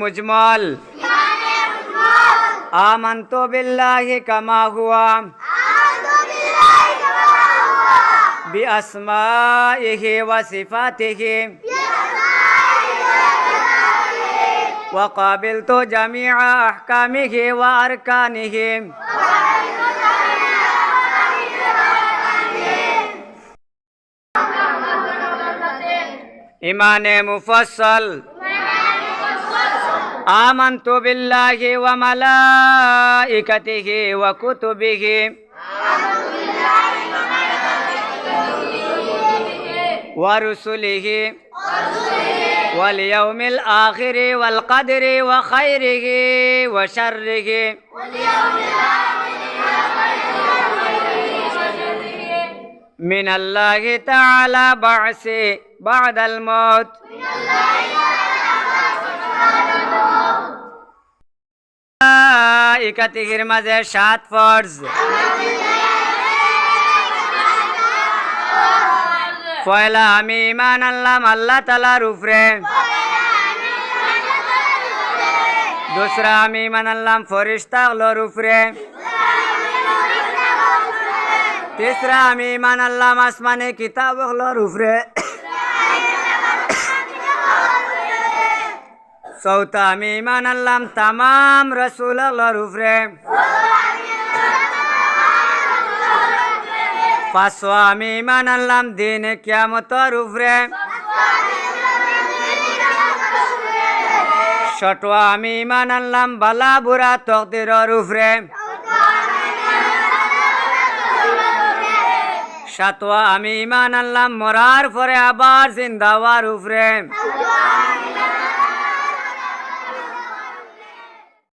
মুজমল آمنت بالله كما هو بأسمائه وصفاته وقابلت جميع أحكامه وأركانه إيمان مفصل آمنت بالله وملائكته وكتبه. ورسله. واليوم الآخر والقدر وخيره وشره. من الله تعالى بعث بعد الموت. ইকাতিহির মাঝে সাত ফর্জ। পয়লা আমি ইমান আনলাম আল্লাহ তালার উপরে। দুসরা আমি ইমান আনলাম ফরিস্তা উপরে। তিসরা আমি ইমান আনলাম আসমানে কিতাব উপরে। চৌথা আমি ইমান তামাম রসুল হলোর উপরে। আমি ইমান আনলাম দিন কিয়ামতর উপরে। ছটোয়া আমি ইমান বালা বুড়া তকদিরর উপরে। সাতোয়া আমি ইমান মরার পরে আবার জিন্দাওয়ার উপরে।